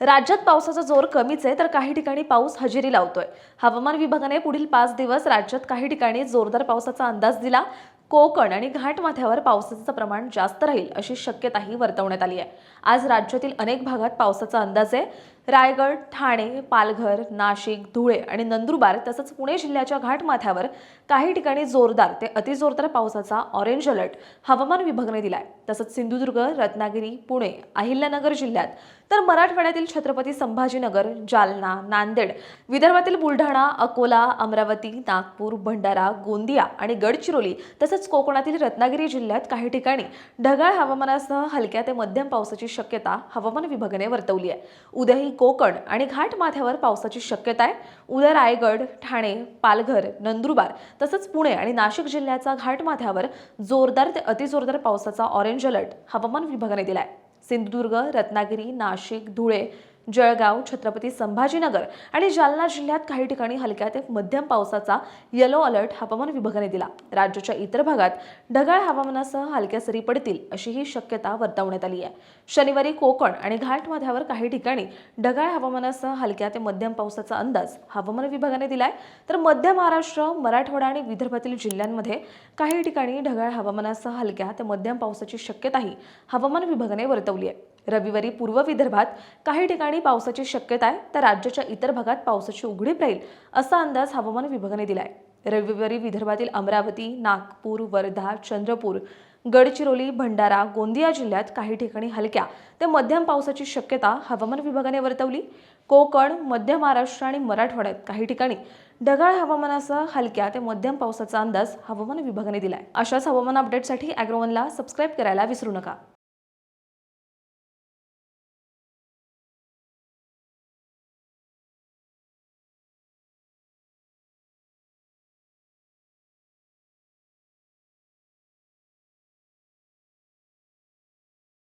राज्यात पावसाचा जोर कमीच आहे तर काही ठिकाणी पाऊस हजेरी लावतोय. हवामान विभागाने पुढील पाच दिवस राज्यात काही ठिकाणी जोरदार पावसाचा अंदाज दिला. कोकण आणि घाटमाथ्यावर पावसाचं प्रमाण जास्त राहील अशी शक्यताही वर्तवण्यात आली आहे. आज राज्यातील अनेक भागात पावसाचा अंदाज आहे. रायगड ठाणे पालघर नाशिक धुळे आणि नंदुरबार तसंच पुणे जिल्ह्याच्या घाटमाथ्यावर काही ठिकाणी जोरदार ते अतिजोरदार पावसाचा ऑरेंज अलर्ट हवामान विभागाने दिलाय. तसंच सिंधुदुर्ग रत्नागिरी पुणे अहिल्यानगर जिल्ह्यात तर मराठवाड्यातील छत्रपती संभाजीनगर जालना नांदेड विदर्भातील बुलढाणा अकोला अमरावती नागपूर भंडारा गोंदिया आणि गडचिरोली तसंच कोकणातील रत्नागिरी जिल्ह्यात काही ठिकाणी ढगाळ हवामानासह हलक्या ते मध्यम पावसाची शक्यता हवामान विभागाने वर्तवली आहे. उद्याही कोकण आणि घाटमाथ्यावर पावसाची शक्यता आहे. उद्या रायगड ठाणे पालघर नंदुरबार तसंच पुणे आणि नाशिक जिल्ह्याचा घाटमाथ्यावर जोरदार ते अतिजोरदार पावसाचा ऑरेंज अलर्ट हवामान विभागाने दिलाय. सिंधुदुर्ग रत्नागिरी नाशिक धुळे जळगाव छत्रपती संभाजीनगर आणि जालना जिल्ह्यात काही ठिकाणी हलक्या ते मध्यम पावसाचा येलो अलर्ट हवामान विभागाने दिला. राज्याच्या इतर भागात ढगाळ हवामानासह हलक्या सरी पडतील अशी ही शक्यता वर्तवण्यात आली आहे. शनिवारी कोकण आणि घाटमाथ्यावर काही ठिकाणी ढगाळ हवामानासह हलक्या ते मध्यम पावसाचा अंदाज हवामान विभागाने दिलाय. तर मध्य महाराष्ट्र मराठवाडा आणि विदर्भातील जिल्ह्यांमध्ये काही ठिकाणी ढगाळ हवामानासह हलक्या ते मध्यम पावसाची शक्यताही हवामान विभागाने वर्तवली आहे. रविवारी पूर्व विदर्भात काही ठिकाणी पावसाची शक्यता आहे तर राज्याच्या इतर भागात पावसाची उघडीप राहील असा अंदाज हवामान विभागाने दिलाय. रविवारी विदर्भातील अमरावती नागपूर वर्धा चंद्रपूर गडचिरोली भंडारा गोंदिया जिल्ह्यात काही ठिकाणी हलक्या ते मध्यम पावसाची शक्यता हवामान विभागाने वर्तवली. कोकण मध्य महाराष्ट्र आणि मराठवाड्यात काही ठिकाणी ढगाळ हवामानासह हलक्या ते मध्यम पावसाचा अंदाज हवामान विभागाने दिलाय. अशाच हवामान अपडेटसाठी अॅग्रोवनला सबस्क्राईब करायला विसरू नका.